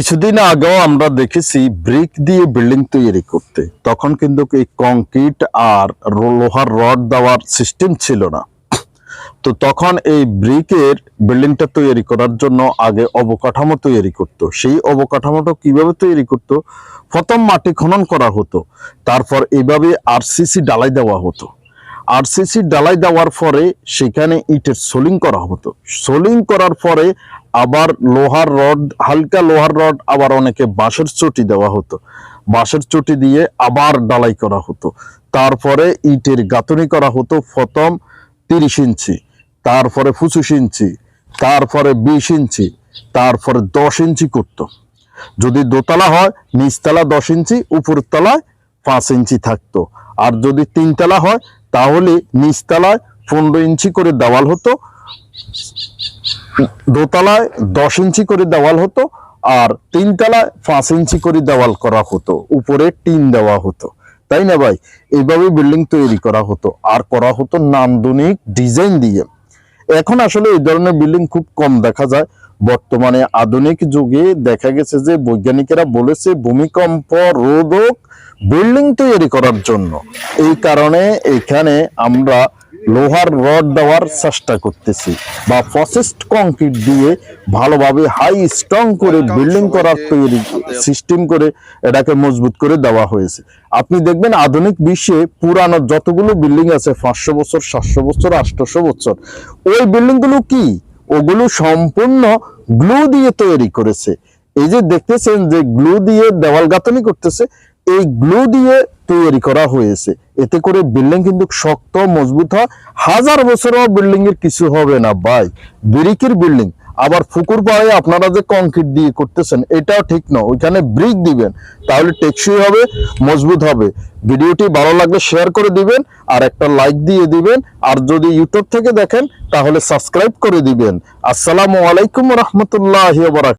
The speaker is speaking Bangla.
কিছুদিন আগেও আমরা দেখেছি ব্রিক দিয়ে বিল্ডিং তৈরি করতে। তখন কিন্তু এই কংক্রিট আর লোহার রড দেওয়ার সিস্টেম ছিল না। তো তখন এই ব্রিকের বিল্ডিংটা তৈরি করার জন্য আগে অবকাঠামো তৈরি করত। সেই অবকাঠামোটা কীভাবে তৈরি করত? প্রথম মাটি খনন করা হতো। তারপর এভাবে আরসিসি ডালাই দেওয়া হতো। আরসিসি ডালাই দেওয়ার পরে সেখানে ইটের সোলিং করা হতো। সোলিং করার পরে আবার লোহার রড, হালকা লোহার রড, আবার অনেকে বাঁশের চটি দেওয়া হতো। বাঁশের চটি দিয়ে আবার ডালাই করা হতো। তারপরে ইটের গাঁথনি করা হতো প্রথম তিরিশ ইঞ্চি, তারপরে পঁচিশ ইঞ্চি, তারপরে বিশ ইঞ্চি, তারপরে দশ ইঞ্চি করতো। যদি দোতলা হয়, নিচতলা দশ ইঞ্চি উপরের তলায় পাঁচ ইঞ্চি থাকতো। আর যদি তিনতলা হয় তাহলে নিচতলায় পনেরো ইঞ্চি করে দেওয়াল হতো, দোতলায় দশ ইঞ্চি করে দেওয়াল হতো, আর তিনতলায় পাঁচ ইঞ্চি করে দেওয়াল করা হতো, উপরে টিন দেওয়া হতো। তাই না ভাই? এইভাবে বিল্ডিং তৈরি করা হতো, আর করা হতো নান্দনিক ডিজাইন দিয়ে। এখন আসলে এই ধরনের বিল্ডিং খুব কম দেখা যায়। বর্তমানে আধুনিক যুগে দেখা গেছে যে বৈজ্ঞানিকেরা বলেছে ভূমিকম্প রোধক বিল্ডিং তৈরি করার জন্য। এই কারণে এখানে আমরা লোহার রড দেওয়ার চেষ্টা করতেছি বা প্রসেসড কংক্রিট দিয়ে ভালোভাবে হাই স্ট্রং করে বিল্ডিং করার তৈরি সিস্টেম করে এটাকে মজবুত করে দেওয়া হয়েছে। আপনি দেখবেন আধুনিক বিশ্বে পুরানো যতগুলো বিল্ডিং আছে পাঁচশো বছর সাতশো বছর আটশো বছর ওই বিল্ডিংগুলো কি? ওগুলো সম্পূর্ণ গ্লু দিয়ে তৈরি করেছে। এই যে দেখতেছেন যে গ্লু দিয়ে দেওয়াল গাঁথনি করতেছে, এই গ্লু দিয়ে তৈরি করা হয়েছে। এতে করে বিল্ডিং কিন্তু শক্ত, মজবুত হয়। হাজার বছরও বিল্ডিং এর কিছু হবে না ভাই। ব্রিকের বিল্ডিং আবার ফুকুর পাড়ে আপনারা যে কংক্রিট দিয়ে করতেছেন, এটাও ঠিক না ওইখানে ব্রিক দিবেন, তাহলে টেকসই হবে, মজবুত হবে। ভিডিওটি ভালো লাগলে শেয়ার করে দিবেন, আর একটা লাইক দিয়ে দিবেন, আর যদি ইউটিউব থেকে দেখেন, তাহলে সাবস্ক্রাইব করে দিবেন। আসসালামু আলাইকুম রহমতুল্লাহ